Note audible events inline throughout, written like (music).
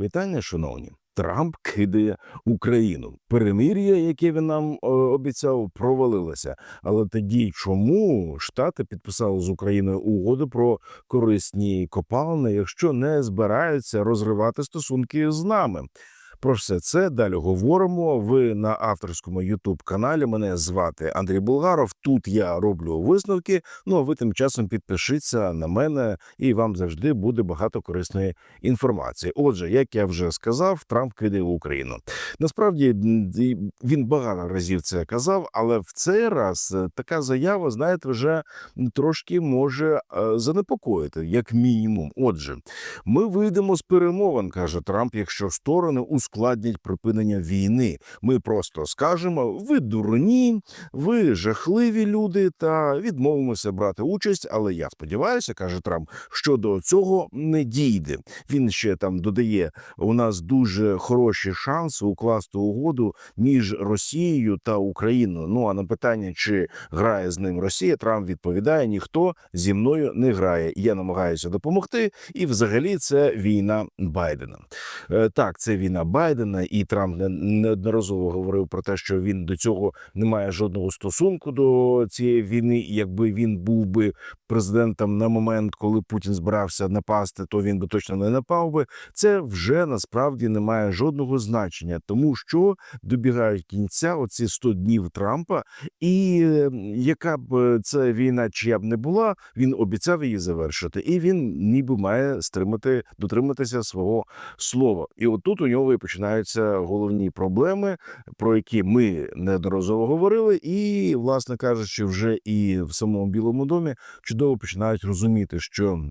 Вітання, шановні. Трамп кидає Україну. Перемир'я, яке він нам е, обіцяв, провалилося. Але тоді чому Штати підписали з Україною угоду про корисні копалини, якщо не збираються розривати стосунки з нами? Про все це далі говоримо. Ви на авторському Ютуб каналі. Мене звати Андрій Булгаров. Тут я роблю висновки. Ну а ви тим часом підпишіться на мене, і вам завжди буде багато корисної інформації. Отже, як я вже сказав, Трамп кидає в Україну. Насправді він багато разів це казав, але в цей раз е, така заява, знаєте, вже трошки може е, занепокоїти, як мінімум. Отже, ми вийдемо з перемовин, каже Трамп, якщо сторони ускладнять припинення війни. Ми просто скажемо: ви дурні, ви жахливі люди, та відмовимося брати участь. Але я сподіваюся, каже Трамп, що до цього не дійде. Він ще там додає: у нас дуже хороші шанси укласти угоду між Росією та Україною. Ну а на питання, чи грає з ним Росія, Трамп відповідає: ніхто зі мною не грає. Я намагаюся допомогти, і взагалі це війна Байдена. Е, Так, це війна Байдена, і Трамп неодноразово говорив про те, що він до цього не має жодного стосунку до цієї війни. Якби він був би президентом на момент, коли Путін збирався напасти, то він би точно не напав би. Це вже насправді не має жодного значення, тому що добігають кінця оці 100 днів Трампа, і е, яка б е, це війна, чия б не була, він обіцяв її завершити, і він ніби має стримати дотриматися свого слова. І отут у нього і починаються головні проблеми, про які ми неодноразово говорили, і, власне кажучи, вже і в самому Білому домі чудово починають розуміти, що.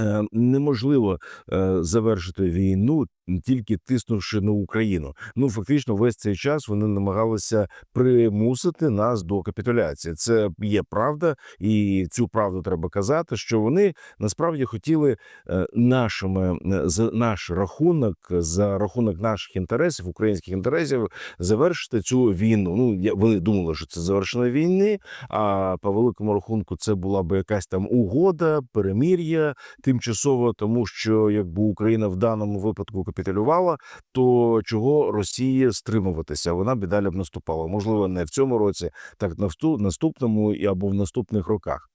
е, Неможливо е, завершити війну тільки тиснувши на Україну. Ну фактично, весь цей час вони намагалися примусити нас до капітуляції. Це є правда, і цю правду треба казати. Що вони насправді хотіли е, нашими е, за наш рахунок, за рахунок наших інтересів, українських інтересів, завершити цю війну. Ну вони думали, що це завершення війни. А по великому рахунку це була би якась там угода, перемір'я тимчасово, тому що якби Україна в даному випадку капітулювала, то чого Росії стримуватися? Вона б б наступала. Можливо, не в цьому році, так на наступному або в наступних роках.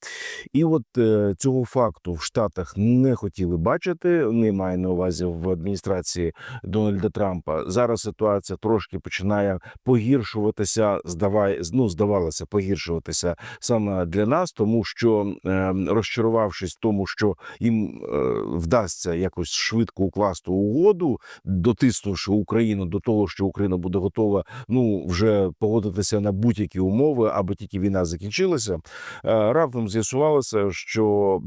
І от е, цього факту в Штатах не хотіли бачити. Не маю на увазі в адміністрації Дональда Трампа. Зараз ситуація трошки починає погіршуватися. Здавай, ну здавалося, погіршуватися саме для нас, тому що е, розчарувавшись тому, що їм е, вдасться якось швидко укласти угоду, дотиснувши Україну до того, що Україна буде готова ну вже погодитися на будь-які умови, аби тільки війна закінчилася. Е, Раптом з'ясувалося, що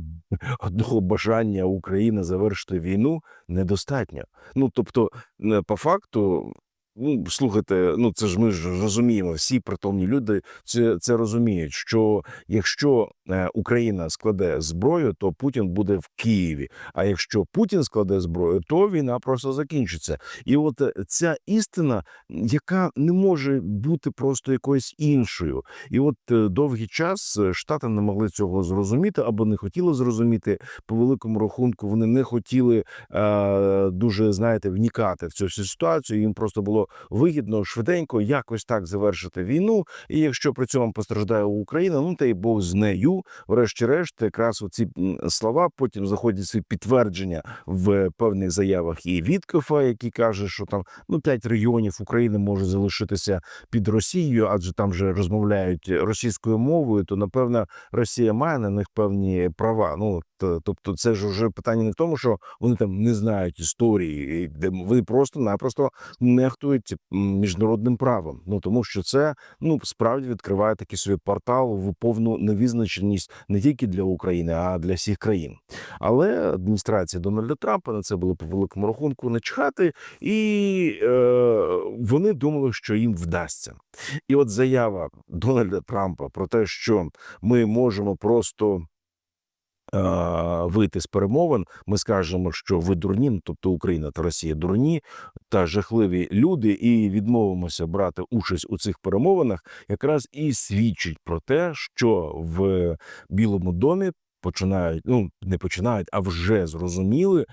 одного бажання України завершити війну недостатньо. Ну тобто, е, по факту. Ну, слухайте, ну це ж ми ж розуміємо, всі притомні люди це, це розуміють. Що якщо е, Україна складе зброю, то Путін буде в Києві. А якщо Путін складе зброю, то війна просто закінчиться. І от е, ця істина, яка не може бути просто якоюсь іншою. І от е, довгий час Штати не могли цього зрозуміти або не хотіли зрозуміти. По великому рахунку вони не хотіли е, дуже знаєте вникати в цю всю ситуацію. Їм просто було вигідно швиденько якось так завершити війну. І якщо при цьому постраждає Україна, ну та й Бог з нею. Врешті-решт, якраз оці слова потім заходять свої підтвердження в певних заявах і Віткофа, який каже, що там ну п'ять регіонів України може залишитися під Росією, адже там вже розмовляють російською мовою, то напевно Росія має на них певні права. Ну тобто, це ж вже питання не в тому, що вони там не знають історії, вони просто-напросто нехтують міжнародним правом. Ну тому що це ну справді відкриває такий собі портал в повну невизначеність не тільки для України, а для всіх країн. Але адміністрація Дональда Трампа на це було по великому рахунку начхати, і е, вони думали, що їм вдасться. І от заява Дональда Трампа про те, що ми можемо просто. Е, Вийти з перемовин, ми скажемо, що ви дурні, ну, тобто Україна та Росія дурні та жахливі люди, і відмовимося брати участь у цих перемовинах, якраз і свідчить про те, що в Білому домі починають, ну не починають, а вже зрозуміли,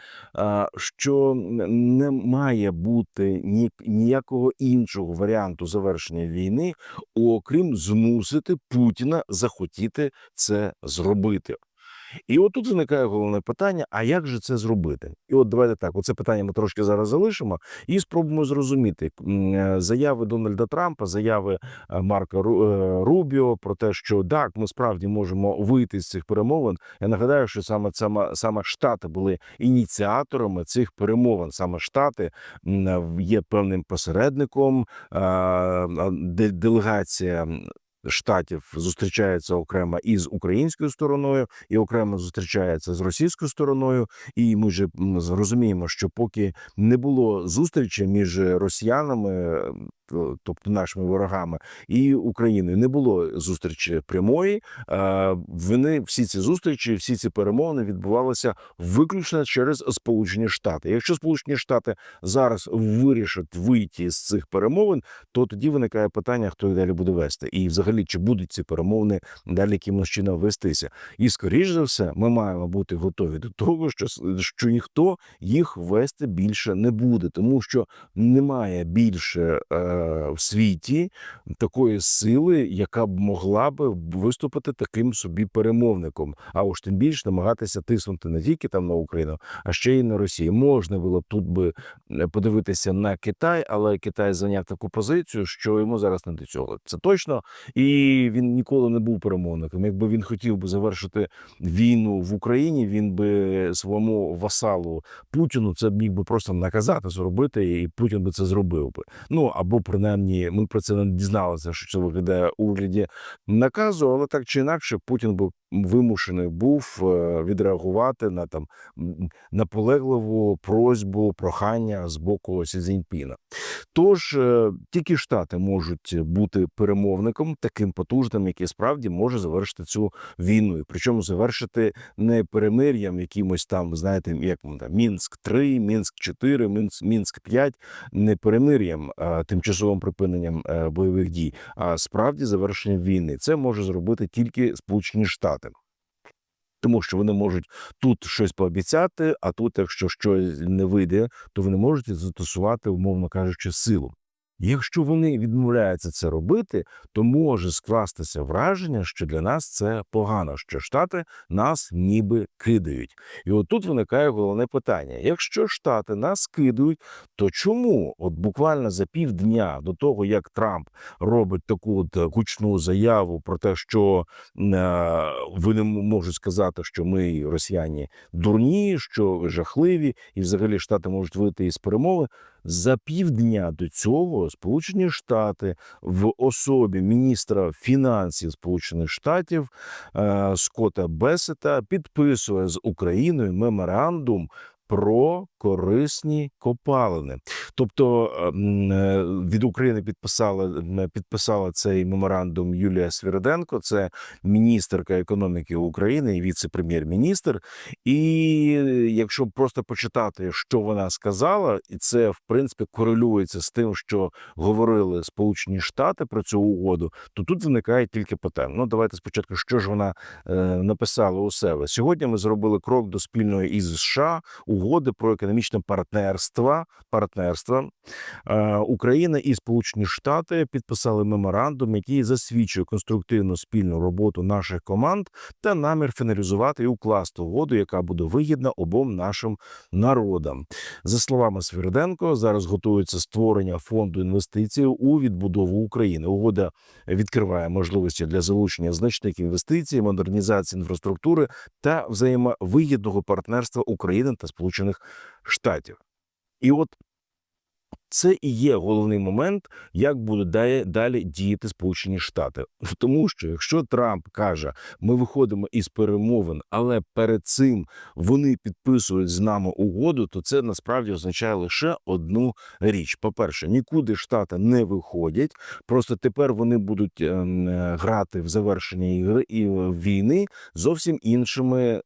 що не має бути ні, ніякого іншого варіанту завершення війни, окрім змусити Путіна захотіти це зробити. І от тут виникає головне питання: а як же це зробити? І от давайте так: оце питання ми трошки зараз залишимо і спробуємо зрозуміти е, заяви Дональда Трампа, заяви е, Марка е, Рубіо про те, що так, ми справді можемо вийти з цих перемовин. Я нагадаю, що саме саме, саме Штати були ініціаторами цих перемовин. Саме Штати є певним посередником. де- Делегація штатів зустрічається окремо із українською стороною, і окремо зустрічається з російською стороною. І ми вже розуміємо, що поки не було зустрічі між росіянами, е, то- тобто нашими ворогами, і Україною, не було зустрічі прямої. Вони всі ці зустрічі, всі ці перемовини відбувалися виключно через Сполучені Штати. Якщо Сполучені Штати зараз вирішать вийти з цих перемовин, то тоді виникає питання, хто їх далі буде вести, і взагалі чи будуть ці перемовини далі якимось чином вестися. І скоріш за все, ми маємо бути готові до того, що що ніхто їх вести більше не буде, тому що немає більше е, в світі такої сили, яка б могла би виступити таким собі перемовником. А уж тим більше намагатися тиснути не тільки там на Україну, а ще й на Росію. Можна було б тут би е, подивитися на Китай, але Китай зайняв таку позицію, що йому зараз не до цього. Це точно, і він ніколи не був перемовником. Якби він хотів би завершити війну в Україні, він би своєму васалу Путіну це міг би просто наказати зробити, і Путін би це зробив би. Ну або принаймні ми про це не дізналися, що це виглядає у вигляді наказу, але так чи інакше, Путін би вимушений був е, відреагувати на там наполегливу просьбу, прохання з боку Сі Цзіньпіна. Тож е, тільки штати можуть бути перемовником таким потужним, який справді може завершити цю війну, і причому завершити не перемир'ям, якимось там, знаєте, як там Мінськ 3 Мінськ 4 Мінськ, Мінськ 5 не перемир'ям, а тимчасовим припиненням е, бойових дій, а справді завершенням війни. Це може зробити тільки Сполучені Штати. Тому що вони можуть тут щось пообіцяти, а тут, якщо щось не вийде, то вони можуть застосувати, умовно кажучи, силу. Якщо вони відмовляються це робити, то може скластися враження, що для нас це погано, що Штати нас ніби кидають. І от тут виникає головне питання: якщо Штати нас кидають, то чому от буквально за півдня до того, як Трамп робить таку от гучну заяву про те, що е, вони можуть сказати, що ми росіяни дурні, що жахливі, і взагалі Штати можуть вийти із перемови. За півдня до цього Сполучені Штати в особі міністра фінансів Сполучених Штатів скота Скотта Бесета підписує з Україною меморандум. Про корисні копалини, тобто ем, е, від України підписала підписала цей меморандум Юлія Свириденко, це міністерка економіки України і віце-прем'єр-міністр. І якщо просто почитати, що вона сказала, і це в принципі корелюється з тим, що говорили Сполучені Штати про цю угоду, то тут виникає тільки питання. Ну давайте спочатку, що ж вона е, написала у себе. Сьогодні ми зробили крок до спільної із США угоди про економічне партнерство. партнерство. Е, Україна і Сполучені Штати підписали меморандум, який засвідчує конструктивну спільну роботу наших команд та намір фіналізувати і укласти угоду, яка буде вигідна обом нашим народам. За словами Свириденко, зараз готується створення фонду інвестицій у відбудову України. Угода відкриває можливості для залучення значних інвестицій, модернізації інфраструктури та взаємовигідного партнерства України та Сполучених Штатів. І от це і є головний момент, як будуть далі, діяти Сполучені Штати. (laughs) Тому що якщо Трамп каже, ми виходимо із перемовин, але перед цим вони підписують з нами угоду, то це насправді означає лише одну річ: по-перше, нікуди штати не виходять. Просто тепер вони будуть ем, е, грати в завершення ігри війни зовсім іншими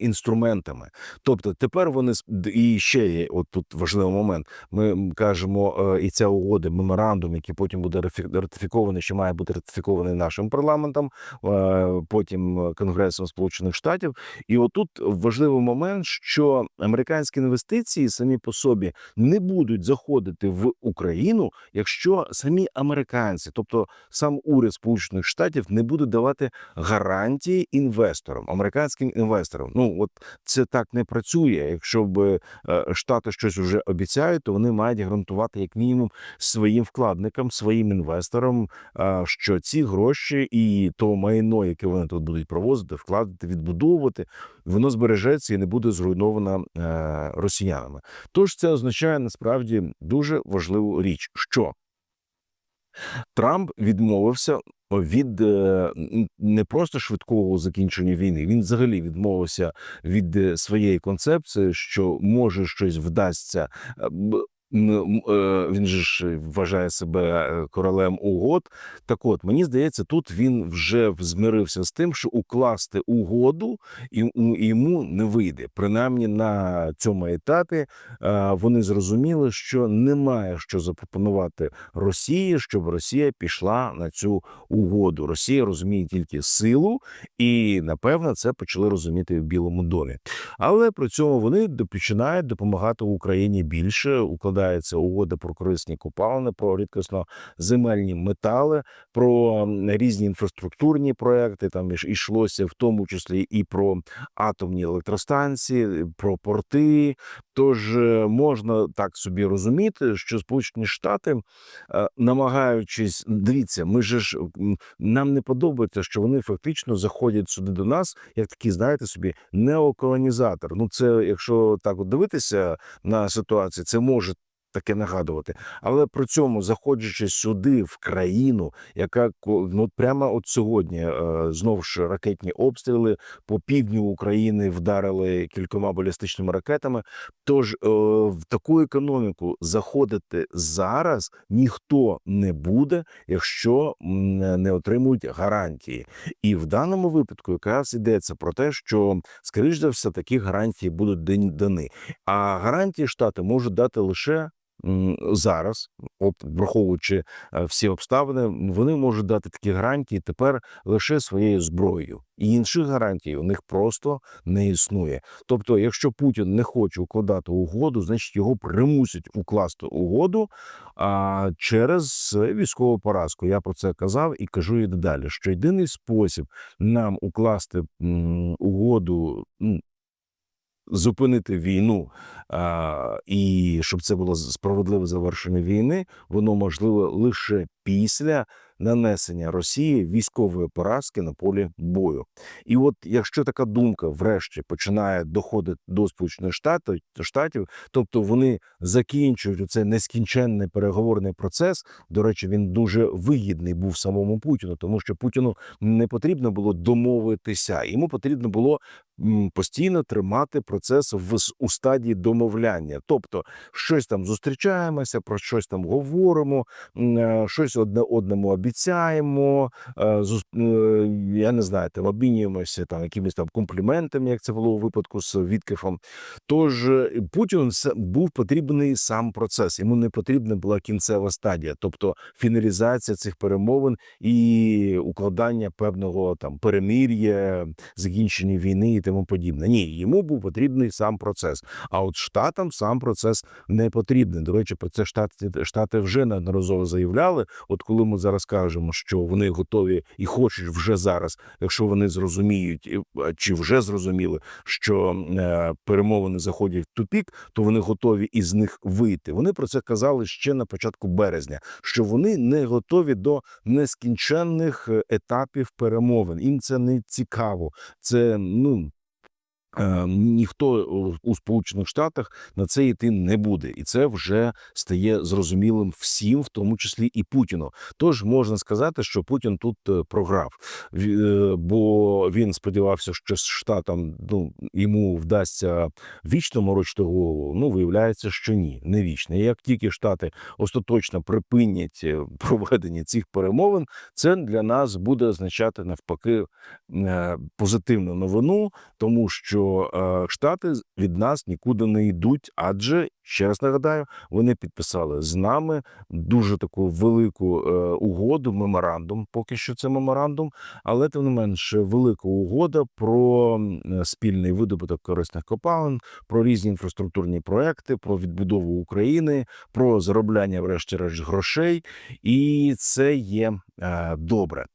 інструментами. Тобто тепер вони і ще є от тут важливий момент. Ми кажемо. Скажімо, е, і ця угода, меморандум, який потім буде ратифікований, що має бути ратифікований нашим парламентом, е, потім Конгресом Сполучених Штатів. І отут важливий момент, що американські інвестиції самі по собі не будуть заходити в Україну, якщо самі американці, тобто сам уряд Сполучених Штатів, не буде давати гарантії інвесторам, американським інвесторам. Ну от це так не працює. Якщо б е, штати щось вже обіцяють, то вони мають гарантувати як мінімум своїм вкладникам, своїм інвесторам, що ці гроші і то майно, яке вони тут будуть провозити, вкладати, відбудовувати, воно збережеться і не буде зруйновано е, росіянами. Тож це означає насправді дуже важливу річ, що Трамп відмовився від е, не просто швидкого закінчення війни. Він взагалі відмовився від е, своєї концепції, що може щось вдасться. Е, Він же ж вважає себе е, королем угод. Так от мені здається, тут він вже змирився з тим, що укласти угоду йому не вийде. Принаймні на цьому етапі е, вони зрозуміли, що немає що запропонувати Росії, щоб Росія пішла на цю угоду. Росія розуміє тільки силу, і напевно це почали розуміти в Білому домі. Але при цьому вони починають допомагати Україні більше. Укладається угода про корисні копалини, про рідкісно земельні метали, про різні інфраструктурні проекти. Там іш- йшлося в тому числі і про атомні електростанції, про порти. Тож е, можна так собі розуміти, що Сполучені Штати, е, намагаючись, дивіться, ми ж нам не подобається, що вони фактично заходять сюди до нас, як такі, знаєте собі, неоколонізатор. Ну, це якщо так от дивитися на ситуацію, це може. Таке нагадувати, але при цьому заходячи сюди в країну, яка ну прямо от сьогодні е, знову ж ракетні обстріли по півдню України вдарили кількома балістичними ракетами. Тож е, в таку економіку заходити зараз ніхто не буде, якщо не отримують гарантії. І в даному випадку якраз йдеться про те, що скоріш за все такі гарантії будуть дан- дані. А гарантії штати можуть дати лише. Зараз, враховуючи е, всі обставини, вони можуть дати такі гарантії тепер лише своєю зброєю, і інших гарантій у них просто не існує. Тобто, якщо Путін не хоче укладати угоду, значить його примусять укласти угоду а, через військову поразку. Я про це казав і кажу і далі. Що єдиний спосіб нам укласти угоду. Зупинити війну а, і щоб це було справедливе завершення війни, воно можливо лише після нанесення Росії військової поразки на полі бою. І от якщо така думка, врешті, починає доходити до Сполучених Штатів, штатів, тобто вони закінчують цей нескінченний переговорний процес. До речі, він дуже вигідний був самому Путіну, тому що Путіну не потрібно було домовитися, йому потрібно було постійно тримати процес в у стадії домовляння. Тобто, щось там зустрічаємося, про щось там говоримо, е, щось одне одному обіцяємо. е, е, Я не знаю, там обмінюємося там якимись там компліментами, як це було у випадку з Віткефом. Тож Путіну с- був потрібний сам процес. Йому не потрібна була кінцева стадія, тобто фіналізація цих перемовин і укладання певного там перемир'я, закінчення війни і тому подібне. Ні, йому був потрібний сам процес. А от штатам сам процес не потрібний. До речі, про це штати штати вже неодноразово заявляли. От коли ми зараз кажемо, що вони готові і хочуть вже зараз, якщо вони зрозуміють чи вже зрозуміли, що е, перемовини заходять в тупік, то вони готові із них вийти. Вони про це казали ще на початку березня, що вони не готові до нескінченних е, етапів перемовин. Їм це не цікаво. Це ну. Е, Ніхто у- Сполучених Штатах на це йти не буде, і це вже стає зрозумілим всім, в тому числі і Путіну. Тож можна сказати, що Путін тут е, програв, е, бо він сподівався, що з штатам ну йому вдасться вічно морочити голову. Ну виявляється, що ні, не вічно. І Як тільки штати остаточно припинять проведення цих перемовин, це для нас буде означати навпаки позитивну новину, тому що що е, Штати від нас нікуди не йдуть, адже ще раз нагадаю, вони підписали з нами дуже таку велику е, угоду, меморандум. Поки що це меморандум, але тим не менше велика угода про спільний видобуток корисних копалин, про різні інфраструктурні проекти, про відбудову України, про заробляння, врешті-решт, грошей, і це є е, добре.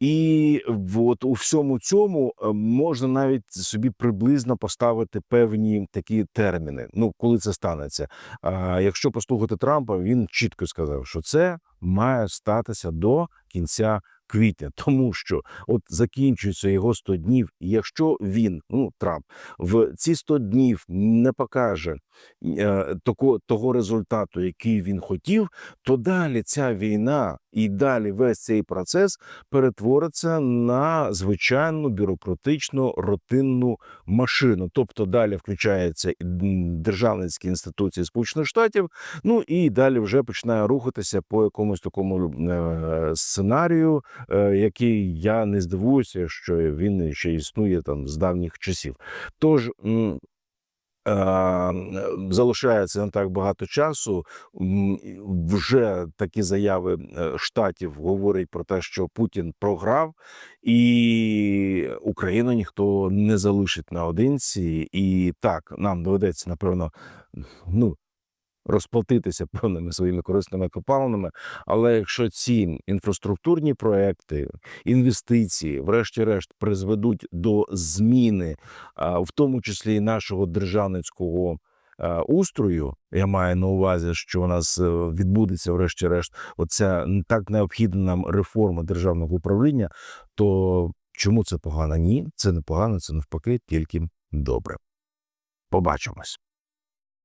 І от у всьому цьому е, можна навіть собі приблизно поставити певні такі терміни. Ну, коли це станеться. А якщо послухати Трампа, він чітко сказав, що це має статися до кінця квітня, (laughs) тому що от закінчується його 100 днів. І якщо він, ну Трамп, в ці 100 днів не покаже е, того, того результату, який він хотів, то далі ця війна і далі весь цей процес перетвориться на звичайну бюрократичну рутинну машину. Тобто далі включаються державницькі інституції Сполучених Штатів. Ну і далі вже починає рухатися по якомусь такому е, сценарію, е, який я не здивуюся, що він ще існує там з давніх часів. Тож. Залишається не так багато часу. Вже такі заяви е, штатів говорять про те, що Путін програв, і Україну ніхто не залишить наодинці. І так нам доведеться напевно ну розплатитися певними своїми корисними копалинами. Але якщо ці інфраструктурні проекти, інвестиції, врешті-решт, призведуть до зміни, в тому числі і нашого державницького устрою, я маю на увазі, що у нас е, відбудеться, врешті-решт, оця так необхідна нам реформа державного управління, то чому це погано? Ні, це не погано, це навпаки, тільки добре. Побачимось.